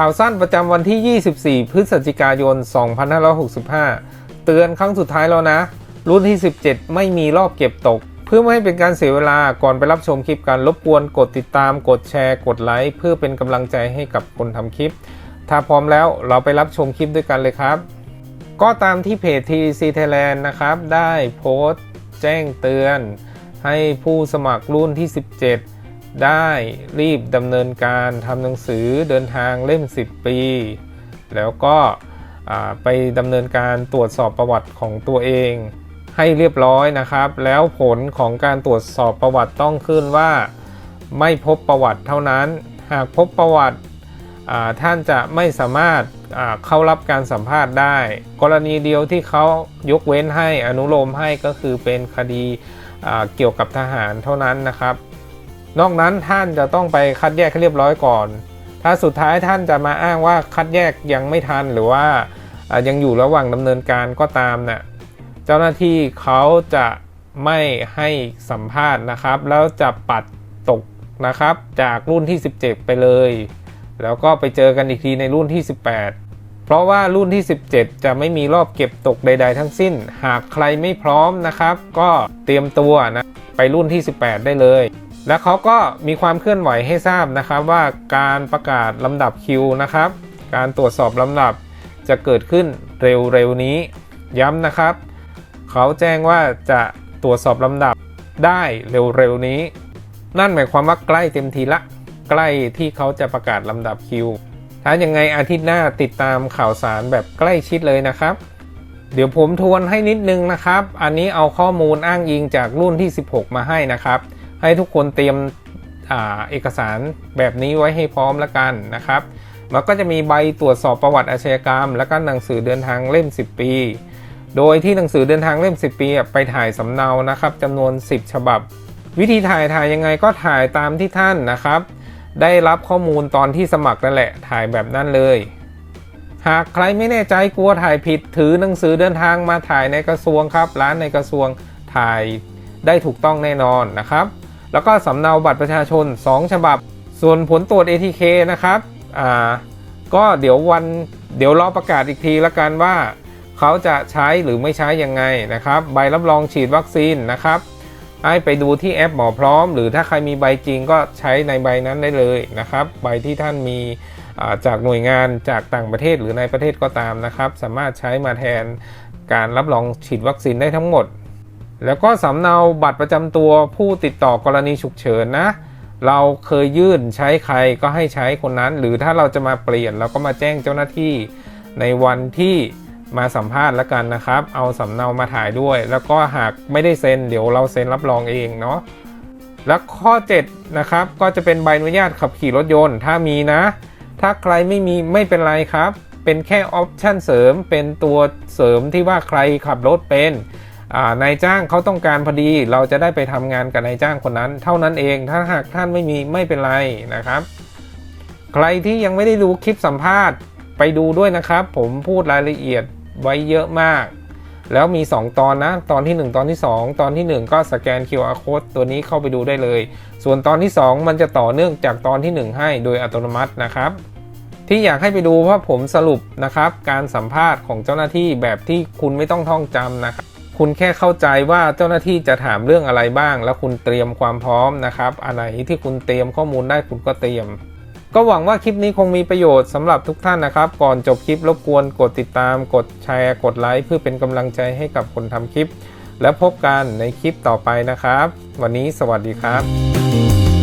ข่าวสั้นประจำวันที่ 24 พฤศจิกายน 2565 เตือนครั้งสุดท้ายแล้วนะ รุ่นที่ 17 ไม่มีรอบเก็บตก เพื่อไม่ให้เป็นการเสียเวลาก่อนไปรับชมคลิปกันรบกวนกดติดตามกดแชร์ กดไลค์เพื่อเป็นกำลังใจให้กับคนทำคลิป ถ้าพร้อมแล้วเราไปรับชมคลิปด้วยกันเลยครับ ก็ตามที่เพจ TC Thailand นะครับ ได้โพสต์ แจ้งเตือน ให้ผู้สมัครรุ่นที่ 17 ได้รีบดำเนินการทำหนังสือเดินทางเล่ม 10 ปี แล้วก็ไปดำเนินการตรวจสอบประวัติของตัวเอง ให้เรียบร้อยนะครับ แล้วผลของการตรวจสอบประวัติต้องขึ้นว่า ไม่พบประวัติเท่านั้น หากพบประวัติท่านจะไม่สามารถเข้ารับการสัมภาษณ์ได้ กรณีเดียวที่เขายกเว้นให้อนุโลมให้ก็คือเป็นคดีเกี่ยวกับทหารเท่านั้นนะครับ นอกนั้นท่านจะต้องไปคัดแยกให้เรียบร้อยก่อน ถ้าสุดท้ายท่านจะมาอ้างว่าคัดแยกยังไม่ทันหรือว่ายังอยู่ระหว่างดำเนินการก็ตามน่ะเจ้าหน้าที่เขาจะไม่ให้สัมภาษณ์นะครับ แล้วจะปัดตกนะครับจากรุ่นที่ 17 ไปเลย แล้วก็ไปเจอกันอีกทีในรุ่นที่ 18 เพราะว่ารุ่นที่ 17 จะไม่มีรอบเก็บตกใด ๆ ทั้งสิ้น หากใครไม่พร้อมนะครับ ก็เตรียมตัวนะไปรุ่นที่ 18 ได้เลย และเขาก็มีความเคลื่อนไหวให้ทราบนะครับ ว่าการประกาศลำดับคิวนะครับ การตรวจสอบลำดับจะเกิดขึ้นเร็วๆนี้ ย้ำนะครับ เขาแจ้งว่าจะตรวจสอบลำดับได้เร็วๆนี้ นั่นหมายความว่าใกล้เต็มทีละ ใกล้ที่เขาจะประกาศลำดับคิว ถ้ายังไงอาทิตย์หน้าติดตามข่าวสารแบบใกล้ชิดเลยนะครับ เดี๋ยวผมทวนให้นิดนึงนะครับ อันนี้เอาข้อมูลอ้างอิงจากรุ่นที่ 16 มาให้นะครับ ให้ทุกคนเตรียมอเอกสารแบบนี้ไว้ให้พร้อมแล้วกันนะครับ มันก็จะมีใบตรวจสอบประวัติอาชญากรรม และก็หนังสือเดินทางเล่ม 10 ปี โดยที่หนังสือเดินทางเล่ม 10 ปีไปถ่ายสำเนานะครับจำนวน 10 ฉบับ วิธีถ่ายถ่ายยังไงก็ถ่ายตามที่ท่านนะครับ ได้รับข้อมูลตอนที่สมัครนั่นแหละถ่ายแบบนั้นเลย หากใครไม่แน่ใจกลัวถ่ายผิดถือหนังสือเดินทางมาถ่ายในกระทรวงครับ ร้านในกระทรวงถ่ายได้ถูกต้องแน่นอนนะครับ แล้วก็สำเนาบัตรประชาชน 2 ฉบับ ส่วนผลตรวจ ATK นะครับอ่าก็เดี๋ยววันเดี๋ยวรอประกาศอีกทีละกันว่า เขาจะใช้หรือไม่ใช้ยังไงนะครับ ใบรับรองฉีดวัคซีนนะครับ ให้ไปดูที่แอปหมอพร้อม หรือถ้าใครมีใบจริงก็ใช้ในใบนั้นได้เลยนะครับ ใบที่ท่านมีจากหน่วยงานจากต่างประเทศหรือในประเทศก็ตามนะครับ สามารถใช้มาแทนการรับรองฉีดวัคซีนได้ทั้งหมด แล้วก็สำเนาบัตรประจำตัวผู้ติดต่อกรณีฉุกเฉินนะ เราเคยยื่นใช้ใครก็ให้ใช้คนนั้น หรือถ้าเราจะมาเปลี่ยนเราก็มาแจ้งเจ้าหน้าที่ในวันที่ มาสัมภาษณ์แล้วกันนะครับ เอาสำเนามาถ่ายด้วย แล้วก็หากไม่ได้เซ็นเดี๋ยวเราเซ็นรับรองเองเนาะและข้อ 7 นะครับ ก็จะเป็นใบอนุญาตขับขี่รถยนต์ ถ้ามีนะ ถ้าใครไม่มีไม่เป็นไรครับ เป็นแค่ออปชั่นเสริม เป็นตัวเสริมที่ว่าใครขับรถเป็นนายจ้างเขาต้องการพอดี เราจะได้ไปทำงานกับนายจ้างคนนั้น เท่านั้นเอง ถ้าหากท่านไม่มีไม่เป็นไรนะครับ ใครที่ยังไม่ได้ดูคลิปสัมภาษณ์ไปดูด้วยนะครับ ผมพูดรายละเอียด ไว้เยอะมาก แล้วมี 2 ตอนนะ ตอนที่ 1 ตอนที่ 2 ตอนทีหนึ่1 ก็สแกน QR code ตัวนี้เข้าไปดูได้เลย ส่วนตอนที่ 2 มันจะต่อเนื่องจากตอนที่ 1 ให้โดยอัตโนมัตินะครับ ที่อยากให้ไปดูเพราะผมสรุปนะครับ การสัมภาษณ์ของเจ้าหน้าที่แบบที่คุณไม่ต้องท่องจำนะครับคุณแค่เข้าใจว่าเจ้าหน้าที่จะถามเรื่องอะไรบ้าง แล้วคุณเตรียมความพร้อมนะครับอันไหนที่คุณเตรียมข้อมูลได้คุณก็เตรียม ก็หวังว่าคลิปนี้คงมีประโยชน์สำหรับทุกท่านนะครับ ก่อนจบคลิปรบกวนกดติดตาม กดแชร์ กดไลค์เพื่อเป็นกำลังใจให้กับคนทำคลิป แล้วพบกันในคลิปต่อไปนะครับ วันนี้สวัสดีครับ